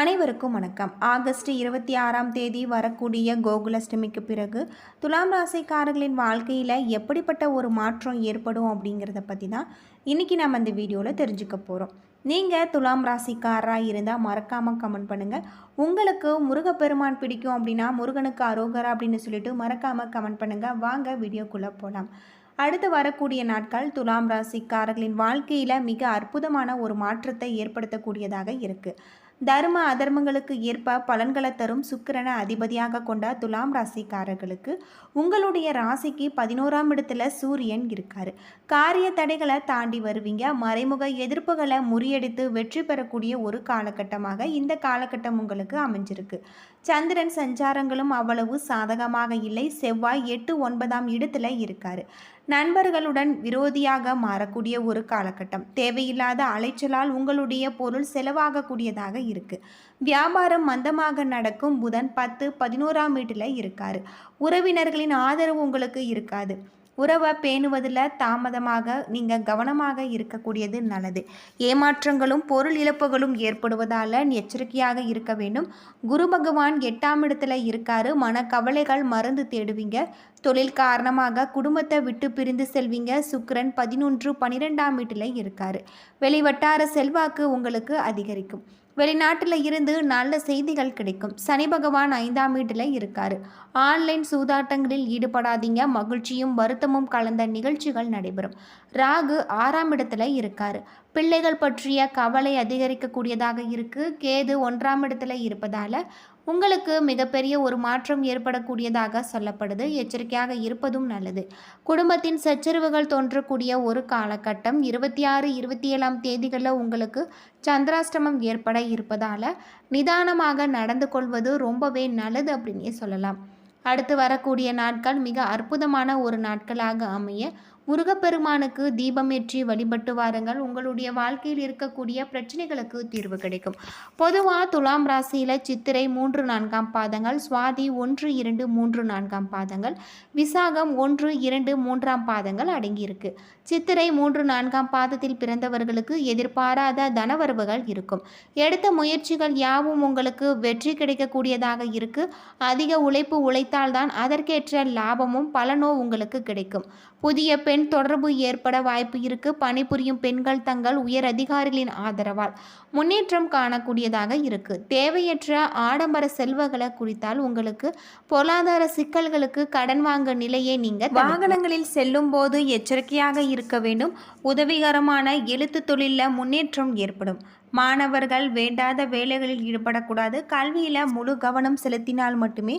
அனைவருக்கும் வணக்கம். ஆகஸ்ட் இருபத்தி ஆறாம் தேதி வரக்கூடிய கோகுலாஷ்டமிக்கு பிறகு துலாம் ராசிக்காரர்களின் வாழ்க்கையில் எப்படிப்பட்ட ஒரு மாற்றம் ஏற்படும் அப்படிங்கிறத பற்றி தான் இன்றைக்கி நம்ம இந்த வீடியோவில் தெரிஞ்சுக்க போகிறோம் நீங்கள் துலாம் ராசிக்காரராக இருந்தால் மறக்காமல் கமெண்ட் பண்ணுங்கள் உங்களுக்கு முருகப்பெருமான் பிடிக்கும் அப்படின்னா முருகனுக்கு அரோகரா அப்படின்னு சொல்லிட்டு மறக்காமல் கமெண்ட் பண்ணுங்கள் வாங்க வீடியோக்குள்ளே போகலாம் அடுத்து வரக்கூடிய நாட்கள் துலாம் ராசிக்காரர்களின் வாழ்க்கையில் மிக அற்புதமான ஒரு மாற்றத்தை ஏற்படுத்தக்கூடியதாக இருக்குது தர்ம அதர்மங்களுக்கு ஏற்ப பலன்களை தரும் சுக்கிரனை அதிபதியாக கொண்ட துலாம் ராசிக்காரர்களுக்கு உங்களுடைய ராசிக்கு பதினோராம் இடத்துல சூரியன் இருக்காரு. காரிய தடைகளை தாண்டி வருவீங்க. மறைமுக எதிர்ப்புகளை முறியடித்து வெற்றி பெறக்கூடிய ஒரு காலகட்டமாக இந்த காலகட்டம் உங்களுக்கு அமைஞ்சிருக்கு. சந்திரன் சஞ்சாரங்களும் அவ்வளவு சாதகமாக இல்லை. செவ்வாய் எட்டு ஒன்பதாம் இடத்துல இருக்காரு. நண்பர்களுடன் விரோதியாக மாறக்கூடிய ஒரு காலகட்டம். தேவையில்லாத அலைச்சலால் உங்களுடைய பொருள் செலவாகக்கூடியதாக இருக்கு. வியாபாரம் மந்தமாக நடக்கும் புதன் பத்து பதினோராம் வீட்டில் இருக்காரு. உறவினர்களின் ஆதரவு உங்களுக்கு இருக்காது. உறவை பேணுவதில் தாமதமாக நீங்கள் கவனமாக இருக்கக்கூடியது நல்லது. ஏமாற்றங்களும் பொருள் இழப்புகளும் ஏற்படுவதால் எச்சரிக்கையாக இருக்க வேண்டும். குரு பகவான் எட்டாம் இடத்துல இருக்காரு. மனக்கவலைகள் மருந்து தேடுவீங்க. தொழில் காரணமாக குடும்பத்தை விட்டு பிரிந்து செல்வீங்க. சுக்கரன் பதினொன்று பன்னிரெண்டாம் வீட்டில் இருக்காரு. வெளிவட்டார செல்வாக்கு உங்களுக்கு அதிகரிக்கும். வெளிநாட்டில் இருந்து நல்ல செய்திகள் கிடைக்கும். சனி பகவான் ஐந்தாம் வீட்டில் இருக்காரு. ஆன்லைன் சூதாட்டங்களில் ஈடுபடாதீங்க. மகிழ்ச்சியும் வருத்தமும் கலந்த நிகழ்ச்சிகள் நடைபெறும். ராகு ஆறாம் இடத்துல இருக்காரு. பிள்ளைகள் பற்றிய கவலை அதிகரிக்கக்கூடியதாக இருக்கு. கேது ஒன்றாம் இடத்துல இருப்பதால உங்களுக்கு மிகப்பெரிய ஒரு மாற்றம் ஏற்படக்கூடியதாக சொல்லப்படுது. எச்சரிக்கையாக இருப்பதும் நல்லது. குடும்பத்தின் சச்சரவுகள் தோன்றக்கூடிய ஒரு காலகட்டம். இருபத்தி ஆறு இருபத்தி ஏழாம் தேதிகளில் உங்களுக்கு சந்திராஷ்டமம் ஏற்பட இருப்பதால் நிதானமாக நடந்து கொள்வது ரொம்பவே நல்லது அப்படின்னே சொல்லலாம். அடுத்து வரக்கூடிய நாட்கள் மிக அற்புதமான ஒரு நாட்களாக அமைய முருகப்பெருமானுக்கு தீபமேற்றி வழிபட்டு வாருங்கள். உங்களுடைய வாழ்க்கையில் இருக்கக்கூடிய பிரச்சனைகளுக்கு தீர்வு கிடைக்கும். பொதுவாக துலாம் ராசியில் சித்திரை மூன்று நான்காம் பாதங்கள் சுவாதி ஒன்று இரண்டு மூன்று நான்காம் பாதங்கள் விசாகம் ஒன்று இரண்டு மூன்றாம் பாதங்கள் அடங்கியிருக்கு. சித்திரை மூன்று நான்காம் பாதத்தில் பிறந்தவர்களுக்கு எதிர்பாராத தனவரவுகள் இருக்கும். எடுத்த முயற்சிகள் யாவும் உங்களுக்கு வெற்றி கிடைக்கக்கூடியதாக இருக்கு. அதிக உழைப்பு உழைத்தால்தான் அதற்கேற்ற லாபமும் பலனோ உங்களுக்கு கிடைக்கும். புதிய பெண் தொடர்பு ஏற்பட வாய்ப்பு இருக்கு. பணிபுரியும் பெண்கள் தங்கள் உயர் அதிகாரிகளின் ஆதரவால் முன்னேற்றம் காணக்கூடியதாக இருக்கு. தேவையற்ற ஆடம்பர செல்வங்களை குறித்தால் உங்களுக்கு பொருளாதார சிக்கல்களுக்கு கடன் வாங்க நிலையை நீங்கள் வாகனங்களில் செல்லும் போது எச்சரிக்கையாக இருக்க வேண்டும். உதவிகரமான எழுத்து தொழிலில் முன்னேற்றம் ஏற்படும். மாணவர்கள் வேண்டாத வேலைகளில் ஈடுபடக்கூடாது. கல்வியில் முழு கவனம் செலுத்தினால் மட்டுமே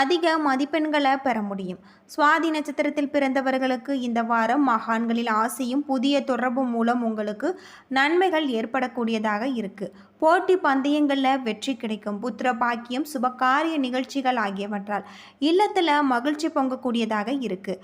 அதிக மதிப்பெண்களை பெற முடியும். சுவாதி நட்சத்திரத்தில் பிறந்தவர்களுக்கு இந்த வாரம் மகான்களில் ஆசையும் புதிய தொடர்பும் மூலம் உங்களுக்கு நன்மைகள் ஏற்படக்கூடியதாக இருக்குது போட்டி பந்தயங்களில் வெற்றி கிடைக்கும். புத்திர பாக்கியம் சுபகாரிய நிகழ்ச்சிகள் ஆகியவற்றால் இல்லத்தில் மகிழ்ச்சி பொங்கக்கூடியதாக இருக்குது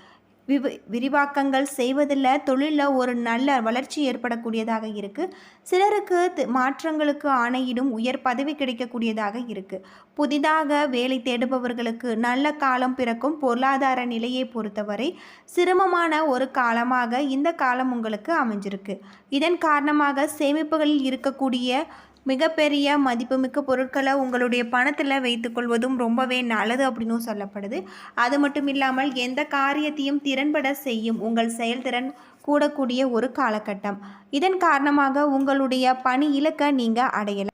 விவு விரிவாக்கங்கள் செய்வதில் தொழிலில் ஒரு நல்ல வளர்ச்சி ஏற்படக்கூடியதாக இருக்குது சிலருக்கு மாற்றங்களுக்கு ஆணையிடும் உயர் பதவி கிடைக்கக்கூடியதாக இருக்குது புதிதாக வேலை தேடுபவர்களுக்கு நல்ல காலம் பிறக்கும் பொருளாதார நிலையை பொறுத்தவரை சிரமமான ஒரு காலமாக இந்த காலம் உங்களுக்கு அமைஞ்சிருக்கு. இதன் காரணமாக சேமிப்புகளில் இருக்கக்கூடிய மிகப்பெரிய மதிப்புமிக்க பொருட்களை உங்களுடைய பணத்தில் வைத்துக்கொள்வதும் ரொம்பவே நல்லது அப்படின்னும் சொல்லப்படுது. அது மட்டும் இல்லாமல் எந்த காரியத்தையும் திறன்பட செய்யும் உங்கள் செயல்திறன் கூடக்கூடிய ஒரு காலகட்டம். இதன் காரணமாக உங்களுடைய பணி இலக்கை நீங்கள் அடையலாம்.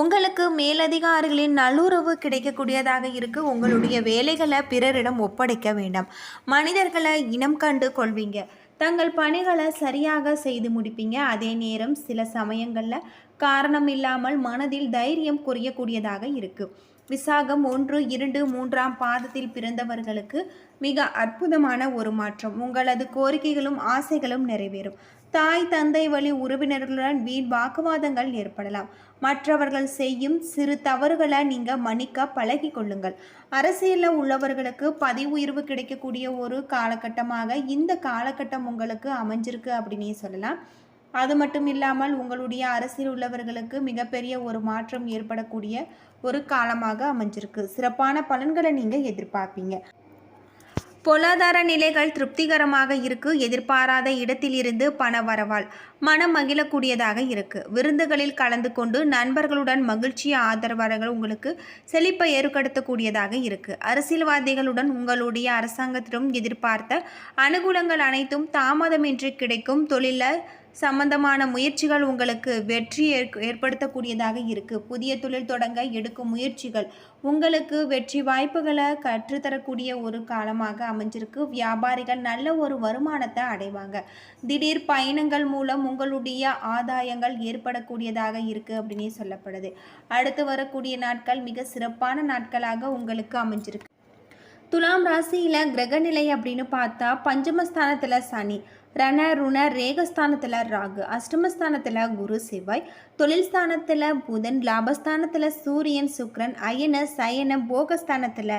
உங்களுக்கு மேலதிகாரிகளின் நல்லுறவு கிடைக்கக்கூடியதாக இருக்கு. உங்களுடைய வேலைகளை பிறரிடம் ஒப்படைக்க வேண்டாம். மனிதர்களை இனம் கண்டு கொள்வீங்க. தங்கள் பணிகளை சரியாக செய்து முடிப்பீங்க. அதே நேரம் சில சமயங்களில் காரணம் இல்லாமல் மனதில் தைரியம் குறையக்கூடியதாக இருக்கு. விசாகம் ஒன்று இரண்டு மூன்றாம் பாதத்தில் பிறந்தவர்களுக்கு மிக அற்புதமான ஒரு மாற்றம். உங்களது கோரிக்கைகளும் ஆசைகளும் நிறைவேறும். தாய் தந்தை வழி உறவினர்களுடன் வீண் வாக்குவாதங்கள் ஏற்படலாம். மற்றவர்கள் செய்யும் சிறு தவறுகளை நீங்கள் மன்னிக்க பழகி கொள்ளுங்கள். அரசியலில் உள்ளவர்களுக்கு பதவி உயர்வு கிடைக்கக்கூடிய ஒரு காலகட்டமாக இந்த காலகட்டம் உங்களுக்கு அமைஞ்சிருக்கு அப்படின்னே சொல்லலாம். அது மட்டும் இல்லாமல் உங்களுடைய அரசியல் உள்ளவர்களுக்கு மிகப்பெரிய ஒரு மாற்றம் ஏற்படக்கூடிய ஒரு காலமாக அமைஞ்சிருக்கு. சிறப்பான பலன்களை நீங்கள் எதிர்பார்ப்பீங்க. பொருளாதார நிலைகள் திருப்திகரமாக இருக்கு. எதிர்பாராத இடத்திலிருந்து பண வரவால் மனம் மகிழக்கூடியதாக இருக்கு. விருந்துகளில் கலந்து கொண்டு நண்பர்களுடன் மகிழ்ச்சி ஆதரவாளர்கள் உங்களுக்கு செழிப்பை ஏற்படுத்தக்கூடியதாக இருக்கு. அரசியல்வாதிகளுடன் உங்களுடைய அரசாங்கத்திடம் எதிர்பார்த்த அனுகூலங்கள் அனைத்தும் தாமதமின்றி கிடைக்கும். தொழில சம்பந்தமான முயற்சிகள் உங்களுக்கு வெற்றி ஏற்- ஏற்படுத்தக்கூடியதாக இருக்குது புதிய தொழில் தொடங்க எடுக்கும் முயற்சிகள் உங்களுக்கு வெற்றி வாய்ப்புகளை கற்றுத்தரக்கூடிய ஒரு காலமாக அமைஞ்சிருக்கு. வியாபாரிகள் நல்ல ஒரு வருமானத்தை அடைவாங்க. திடீர் பயணங்கள் மூலம் உங்களுடைய ஆதாயங்கள் ஏற்படக்கூடியதாக இருக்குது அப்படின்னே சொல்லப்படுது. அடுத்து வரக்கூடிய நாட்கள் மிக சிறப்பான நாட்களாக உங்களுக்கு அமைஞ்சிருக்கு. துலாம் ராசியில் கிரகநிலை அப்படின்னு பார்த்தா பஞ்சமஸ்தானத்தில் சனி. ரண ருண ரேகஸ்தானத்தில் ராகு அஷ்டமஸ்தானத்தில் குரு செவ்வாய் தொழில் ஸ்தானத்தில் புதன் லாபஸ்தானத்தில் சூரியன் சுக்ரன் அயன சயன போகஸ்தானத்தில்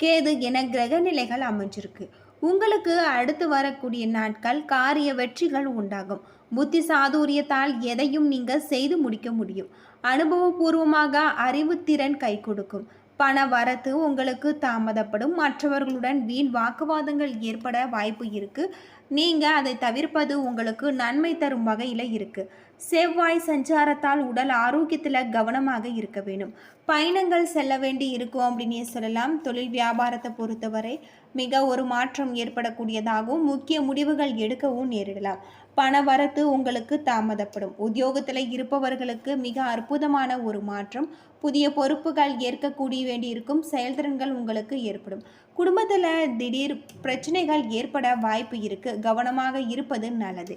கேது என கிரக நிலைகள் அமைஞ்சிருக்கு. உங்களுக்கு அடுத்து வரக்கூடிய நாட்கள் காரிய வெற்றிகள் உண்டாகும். புத்தி சாதுரியத்தால் எதையும் நீங்கள் செய்து முடிக்க முடியும். அனுபவபூர்வமாக அறிவுத்திறன் கை கொடுக்கும். பண வரத்து உங்களுக்கு தாமதப்படும். மற்றவர்களுடன் வீண் வாக்குவாதங்கள் ஏற்பட வாய்ப்பு இருக்குது நீங்கள் அதை தவிர்ப்பது உங்களுக்கு நன்மை தரும் வகையில் இருக்குது செவ்வாய் சஞ்சாரத்தால் உடல் ஆரோக்கியத்தில் கவனமாக இருக்க வேணும் பயணங்கள் செல்ல வேண்டி இருக்கும் அப்படின்னே சொல்லலாம். தொழில் வியாபாரத்தை பொறுத்தவரை மிக ஒரு மாற்றம் ஏற்படக்கூடியதாகவும் முக்கிய முடிவுகள் எடுக்கவும் நேரிடலாம். பண வரத்து உங்களுக்கு தாமதப்படும். உத்தியோகத்தில் இருப்பவர்களுக்கு மிக அற்புதமான ஒரு மாற்றம். புதிய பொறுப்புகள் ஏற்கக்கூடிய வேண்டியிருக்கும். செயல்திறன்கள் உங்களுக்கு ஏற்படும். குடும்பத்தில் திடீர் பிரச்சனைகள் ஏற்பட வாய்ப்பு இருக்குது கவனமாக இருப்பது நல்லது.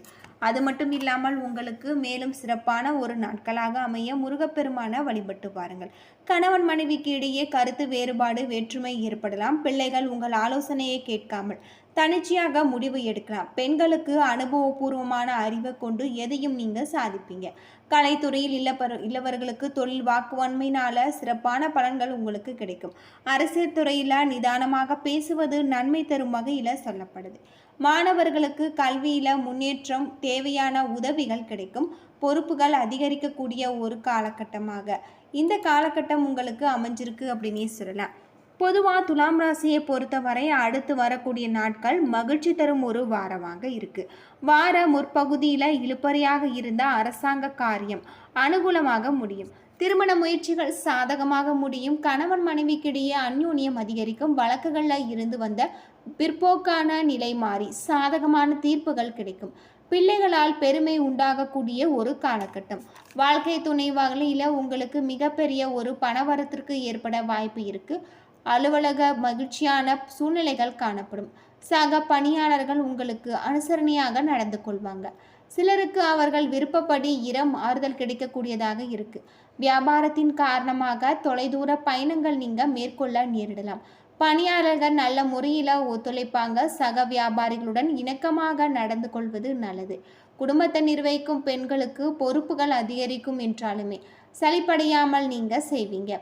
அது மட்டும் இல்லாமல் உங்களுக்கு மேலும் சிறப்பான ஒரு நாட்களாக அமைய முருகப்பெருமான வழிபட்டு பாருங்கள் கணவன் மனைவிக்கு இடையே கருத்து வேறுபாடு வேற்றுமை ஏற்படலாம். பிள்ளைகள் உங்கள் ஆலோசனையை கேட்காமல் தனிச்சையாக முடிவு எடுக்கலாம். பெண்களுக்கு அனுபவபூர்வமான அறிவை கொண்டு எதையும் நீங்கள் சாதிப்பீங்க. கலைத்துறையில் இல்லப்பர் இல்லவர்களுக்கு தொழில் வாக்குவன்மையினால் சிறப்பான பலன்கள் உங்களுக்கு கிடைக்கும். அரசியல் துறையில் நிதானமாக பேசுவது நன்மை தரும் வகையில் சொல்லப்படுது. மாணவர்களுக்கு கல்வியில் முன்னேற்றம் தேவையான உதவிகள் கிடைக்கும். பொறுப்புகள் அதிகரிக்கக்கூடிய ஒரு காலகட்டமாக. இந்த காலகட்டம் உங்களுக்கு அமைஞ்சிருக்கு அப்படின்னே சொல்லலாம். பொதுவாக துலாம் ராசியை பொறுத்தவரை அடுத்து வரக்கூடிய நாட்கள் மகிழ்ச்சி தரும் ஒரு வாரமாக இருக்குது வார முற்பகுதியில் இழுப்பறையாக இருந்த அரசாங்க காரியம் அனுகூலமாக முடியும். திருமண முயற்சிகள் சாதகமாக முடியும். கணவன் மனைவிக்கிடையே அந்யோன்யம் அதிகரிக்கும். வழக்குகளில் இருந்து வந்த பிற்போக்கான நிலை மாறி சாதகமான தீர்ப்புகள் கிடைக்கும். பிள்ளைகளால் பெருமை உண்டாகக்கூடிய ஒரு காலகட்டம். வாழ்க்கை துணை வகையில் உங்களுக்கு மிகப்பெரிய ஒரு பணவரத்திற்கு ஏற்பட வாய்ப்பு இருக்குது அலுவலக மகிழ்ச்சியான சூழ்நிலைகள் காணப்படும். சக பணியாளர்கள் உங்களுக்கு அனுசரணையாக நடந்து கொள்வாங்க. சிலருக்கு அவர்கள் விருப்பப்படி இரம் ஆறுதல் கிடைக்கக்கூடியதாக இருக்கு. வியாபாரத்தின் காரணமாக தொலைதூர பயணங்கள் நீங்க மேற்கொள்ள நேரிடலாம். பணியாளர்கள் நல்ல முறையில் ஒத்துழைப்பாங்க. சக வியாபாரிகளுடன் இணக்கமாக நடந்து கொள்வது நல்லது. குடும்பத்தை நிர்வகிக்கும் பெண்களுக்கு பொறுப்புகள் அதிகரிக்கும் என்றாலுமே சலிப்படையாமல் நீங்க செய்வீங்க.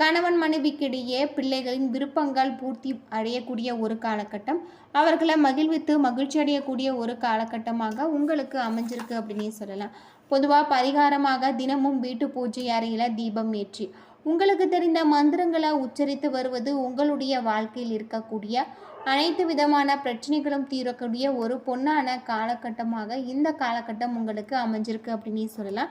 கணவன் மனைவிக்கிடையே பிள்ளைகளின் விருப்பங்கள் பூர்த்தி அடையக்கூடிய ஒரு காலகட்டம். அவர்களை மகிழ்வித்து மகிழ்ச்சி அடையக்கூடிய ஒரு காலகட்டமாக உங்களுக்கு அமைஞ்சிருக்கு அப்படின்னே சொல்லலாம். பொதுவாக பரிகாரமாக தினமும் வீட்டு பூஜை அறையில் தீபம் ஏற்றி உங்களுக்கு தெரிந்த மந்திரங்களை உச்சரித்து வருவது உங்களுடைய வாழ்க்கையில் இருக்கக்கூடிய அனைத்து விதமான பிரச்சனைகளும் தீரக்கூடிய ஒரு பொன்னான காலகட்டமாக இந்த காலகட்டம் உங்களுக்கு அமைஞ்சிருக்கு அப்படின்னு சொல்லலாம்.